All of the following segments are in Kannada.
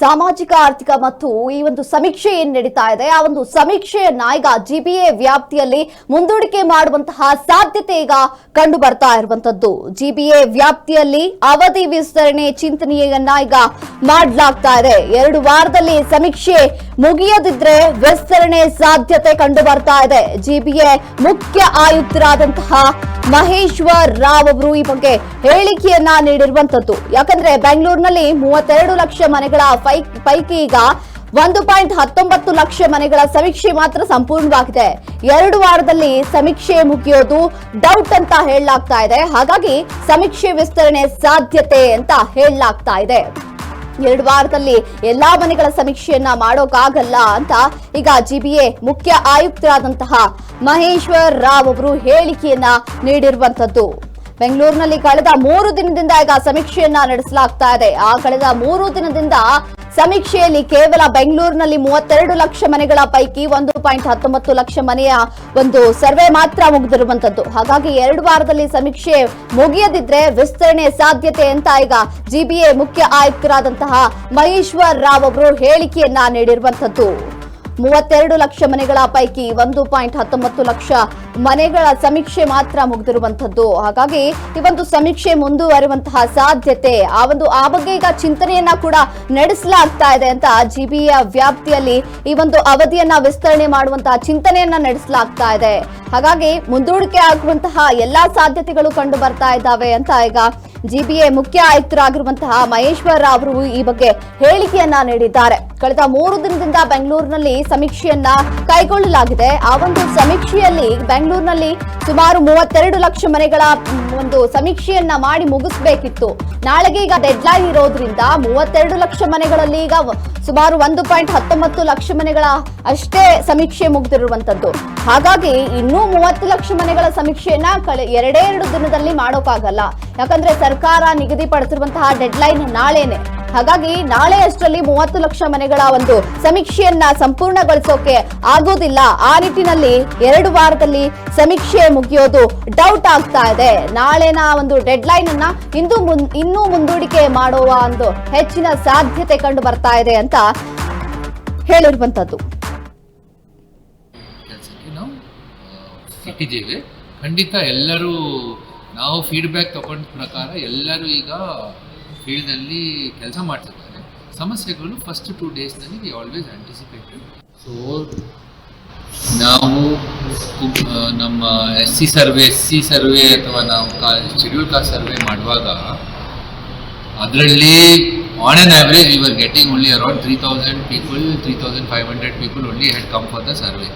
ಸಾಮಾಜಿಕ, ಆರ್ಥಿಕ ಮತ್ತು ಈ ಒಂದು ಸಮೀಕ್ಷೆ ಏನ್ ನಡೀತಾ ಇದೆ? ಆ ಒಂದು ಸಮೀಕ್ಷೆಯನ್ನ ಈಗ ಜಿಬಿಎ ವ್ಯಾಪ್ತಿಯಲ್ಲಿ ಮುಂದೂಡಿಕೆ ಮಾಡುವಂತಹ ಸಾಧ್ಯತೆ ಈಗ ಕಂಡು ಬರ್ತಾ ಇರುವಂತದ್ದು ಜಿಬಿಎ ವ್ಯಾಪ್ತಿಯಲ್ಲಿ ಅವಧಿ ವಿಸ್ತರಣೆ ಚಿಂತನೆಯನ್ನ ಈಗ ಮಾಡಲಾಗ್ತಾ ಇದೆ. ಎರಡು ವಾರದಲ್ಲಿ ಸಮೀಕ್ಷೆ ಮುಗಿಯದಿದ್ರೆ ವಿಸ್ತರಣೆ ಸಾಧ್ಯತೆ ಕಂಡು ಬರ್ತಾ ಇದೆ. ಜಿಬಿಎ ಮುಖ್ಯ ಆಯುಕ್ತರಾದಂತಹ ಮಹೇಶ್ವರ್ ರಾವ್ ಅವರು ಈ ಬಗ್ಗೆ ಹೇಳಿಕೆಯನ್ನ ನೀಡಿರುವಂತದ್ದು. ಯಾಕಂದ್ರೆ ಬೆಂಗಳೂರಿನಲ್ಲಿ ಮೂವತ್ತೆರಡು ಲಕ್ಷ ಮನೆಗಳ ಪೈಕಿ ಈಗ ಒಂದು ಪಾಯಿಂಟ್ ಹತ್ತೊಂಬತ್ತು ಲಕ್ಷ ಮನೆಗಳ ಸಮೀಕ್ಷೆ ಮಾತ್ರ ಸಂಪೂರ್ಣವಾಗಿದೆ. ಎರಡು ವಾರದಲ್ಲಿ ಸಮೀಕ್ಷೆ ಮುಗಿಯೋದು ಡೌಟ್ ಅಂತ ಹೇಳಲಾಗ್ತಾ ಇದೆ. ಹಾಗಾಗಿ ಸಮೀಕ್ಷೆ ವಿಸ್ತರಣೆ ಸಾಧ್ಯತೆ ಅಂತ ಹೇಳಲಾಗ್ತಾ ಇದೆ. ಎರಡು ವಾರದಲ್ಲಿ ಎಲ್ಲಾ ಮನೆಗಳ ಸಮೀಕ್ಷೆಯನ್ನ ಮಾಡೋಕ್ಕಾಗಲ್ಲ ಅಂತ ಈಗ ಜಿಬಿಎ ಮುಖ್ಯ ಆಯುಕ್ತರಾದಂತಹ ಮಹೇಶ್ವರ್ ರಾವ್ ಅವರು ಹೇಳಿಕೆಯನ್ನ ನೀಡಿರುವಂತದ್ದು ಬೆಂಗಳೂರಿನಲ್ಲಿ ಕಳೆದ ಮೂರು ದಿನದಿಂದ ಈಗ ಸಮೀಕ್ಷೆಯನ್ನ ನಡೆಸಲಾಗ್ತಾ ಇದೆ. ಆ ಕಳೆದ ಮೂರು ದಿನದಿಂದ ಸಮೀಕ್ಷೆಯಲ್ಲಿ ಕೇವಲ ಬೆಂಗಳೂರಿನಲ್ಲಿ ಮೂವತ್ತೆರಡು ಲಕ್ಷ ಮನೆಗಳ ಪೈಕಿ ಒಂದು ಪಾಯಿಂಟ್ ಹತ್ತೊಂಬತ್ತು ಲಕ್ಷ ಮನೆಯ ಒಂದು ಸರ್ವೆ ಮಾತ್ರ ಮುಗಿದಿರುವಂತದ್ದು. ಹಾಗಾಗಿ ಎರಡು ವಾರದಲ್ಲಿ ಸಮೀಕ್ಷೆ ಮುಗಿಯದಿದ್ರೆ ವಿಸ್ತರಣೆ ಸಾಧ್ಯತೆ ಅಂತ ಈಗ ಜಿಬಿಎ ಮುಖ್ಯ ಆಯುಕ್ತರಾದಂತಹ ಮಹೇಶ್ವರ್ ರಾವ್ ಅವರು ಹೇಳಿಕೆಯನ್ನ ನೀಡಿರುವಂತದ್ದು. ಮೂವತ್ತೆರಡು ಲಕ್ಷ ಮನೆಗಳ ಪೈಕಿ ಒಂದು ಪಾಯಿಂಟ್ ಹತ್ತೊಂಬತ್ತು ಲಕ್ಷ ಮನೆಗಳ ಸಮೀಕ್ಷೆ ಮಾತ್ರ ಮುಗಿದಿರುವಂತದ್ದು ಹಾಗಾಗಿ ಈ ಒಂದು ಸಮೀಕ್ಷೆ ಮುಂದುವರಿಯುವಂತಹ ಸಾಧ್ಯತೆ, ಆ ಒಂದು, ಆ ಬಗ್ಗೆ ಈಗ ಚಿಂತನೆಯನ್ನ ಕೂಡ ನಡೆಸಲಾಗ್ತಾ ಇದೆ ಅಂತ ಜಿಬಿಯ ವ್ಯಾಪ್ತಿಯಲ್ಲಿ ಈ ಒಂದು ಅವಧಿಯನ್ನ ವಿಸ್ತರಣೆ ಮಾಡುವಂತಹ ಚಿಂತನೆಯನ್ನ ನಡೆಸಲಾಗ್ತಾ ಇದೆ. ಹಾಗಾಗಿ ಮುಂದೂಡಿಕೆ ಆಗುವಂತಹ ಎಲ್ಲಾ ಸಾಧ್ಯತೆಗಳು ಕಂಡು ಬರ್ತಾ ಇದ್ದಾವೆ ಅಂತ ಈಗ ಜಿಬಿಎ ಮುಖ್ಯ ಆಯುಕ್ತರಾಗಿರುವಂತಹ ಮಹೇಶ್ವರ ಅವರು ಈ ಬಗ್ಗೆ ಹೇಳಿಕೆಯನ್ನ ನೀಡಿದ್ದಾರೆ. ಕಳೆದ ಮೂರು ದಿನದಿಂದ ಬೆಂಗಳೂರಿನಲ್ಲಿ ಸಮೀಕ್ಷೆಯನ್ನ ಕೈಗೊಳ್ಳಲಾಗಿದೆ. ಆ ಒಂದು ಸಮೀಕ್ಷೆಯಲ್ಲಿ ಬೆಂಗಳೂರಿನಲ್ಲಿ ಸುಮಾರು ಮೂವತ್ತೆರಡು ಲಕ್ಷ ಮನೆಗಳ ಒಂದು ಸಮೀಕ್ಷೆಯನ್ನ ಮಾಡಿ ಮುಗಿಸಬೇಕಿತ್ತು. ನಾಳೆಗೆ ಈಗ ಡೆಡ್ಲೈನ್ ಇರೋದ್ರಿಂದ ಮೂವತ್ತೆರಡು ಲಕ್ಷ ಮನೆಗಳಲ್ಲಿ ಈಗ ಸುಮಾರು ಒಂದು ಪಾಯಿಂಟ್ ಹತ್ತೊಂಬತ್ತು ಲಕ್ಷ ಮನೆಗಳ ಅಷ್ಟೇ ಸಮೀಕ್ಷೆ ಮುಗ್ದಿರುವಂತದ್ದು. ಹಾಗಾಗಿ ಇನ್ನೂ ಮೂವತ್ತು ಲಕ್ಷ ಮನೆಗಳ ಸಮೀಕ್ಷೆಯನ್ನ ಕಳೆ ಎರಡೇ ಎರಡು ದಿನದಲ್ಲಿ ಮಾಡೋಕ್ಕಾಗಲ್ಲ ಯಾಕಂದ್ರೆ ಸರ್ಕಾರ ನಿಗದಿಪಡಿಸಿರುವಂತಹ ಡೆಡ್ಲೈನ್ ನಾಳೆನೆ. ಹಾಗಾಗಿ ನಾಳೆ ಅಷ್ಟರಲ್ಲಿ ಮೂವತ್ತು ಲಕ್ಷ ಮನೆಗಳ ಒಂದು ಸಮೀಕ್ಷೆಯನ್ನ ಸಂಪೂರ್ಣಗೊಳಿಸೋಕೆ ಆಗೋದಿಲ್ಲ. ಆ ನಿಟ್ಟಿನಲ್ಲಿ ಎರಡು ವಾರದಲ್ಲಿ ಸಮೀಕ್ಷೆ ಮುಗಿಯೋದು ಡೌಟ್ ಆಗ್ತಾ ಇದೆ. ನಾಳೆನ ಒಂದು ಡೆಡ್ ಲೈನ್ ಅನ್ನ ಇಂದು ಇನ್ನೂ ಮುಂದೂಡಿಕೆ ಮಾಡುವ ಒಂದು ಹೆಚ್ಚಿನ ಸಾಧ್ಯತೆ ಕಂಡು ಬರ್ತಾ ಇದೆ ಅಂತ ಹೇಳಿರುವಂತದ್ದು. ಕೆಲಸಕ್ಕೆ ಖಂಡಿತ ಎಲ್ಲರೂ ನಾವು ಫೀಡ್ಬ್ಯಾಕ್ ತಗೊಂಡ ಪ್ರಕಾರ ಎಲ್ಲರೂ ಈಗ ಫೀಲ್ಡ್ನಲ್ಲಿ ಕೆಲಸ ಮಾಡ್ತಿದ್ದಾರೆ. ಸಮಸ್ಯೆಗಳು ಫಸ್ಟ್ ಟೂ ಡೇಸ್ನಲ್ಲಿ ವಿ ಆಲ್ವೇಸ್ ಆಂಟಿಸಿಪೇಟೆಡ್ ಸೊ ನಾವು ನಮ್ಮ S C survey S C survey ಅಥವಾ ನಾವು ಕಾ ಶೆಡ್ಯೂಲ್ ಕಾಸ್ಟ್ ಸರ್ವೆ ಮಾಡುವಾಗ ಅದರಲ್ಲಿ on on average we are getting only around three thousand people three thousand five hundred people only had come the survey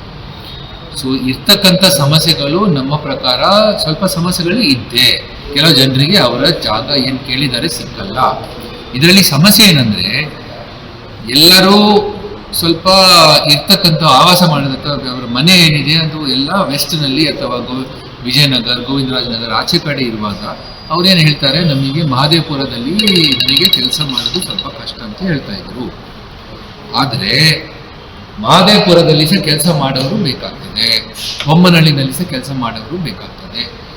so ಇರ್ತಕ್ಕಂಥ ಸಮಸ್ಯೆಗಳು ನಮ್ಮ ಪ್ರಕಾರ ಸ್ವಲ್ಪ ಸಮಸ್ಯೆಗಳು ಇದ್ದೆ. ಕೆಲವು ಜನರಿಗೆ ಅವರ ಜಾಗ ಏನು ಕೇಳಿದರೆ ಸಿಕ್ಕಲ್ಲ. ಇದರಲ್ಲಿ ಸಮಸ್ಯೆ ಏನಂದರೆ, ಎಲ್ಲರೂ ಸ್ವಲ್ಪ ಇರ್ತಕ್ಕಂಥ ಆವಾಸ ಮಾಡಿದಂಥ ಅವರ ಮನೆ ಏನಿದೆ ಅದು ಎಲ್ಲ ವೆಸ್ಟ್ನಲ್ಲಿ ಅಥವಾ ಗೋ, ವಿಜಯನಗರ್, ಗೋವಿಂದರಾಜನಗರ್ ಆಚೆ ಕಡೆ ಇರುವಾಗ ಅವ್ರೇನು ಹೇಳ್ತಾರೆ, ನಮಗೆ ಮಹಾದೇವಪುರದಲ್ಲಿ ನನಗೆ ಕೆಲಸ ಮಾಡೋದು ಸ್ವಲ್ಪ ಕಷ್ಟ ಅಂತ ಹೇಳ್ತಾ ಇದ್ರು. ಆದರೆ ಮಹದೇವಪುರದಲ್ಲಿ ಸಹ ಕೆಲಸ ಮಾಡೋರು ಬೇಕಾಗ್ತದೆ. ಬೊಮ್ಮನಹಳ್ಳಿನಲ್ಲಿ ಸಹ ಕೆಲಸ ಮಾಡೋರು ಬೇಕಾಗ್ತದೆ.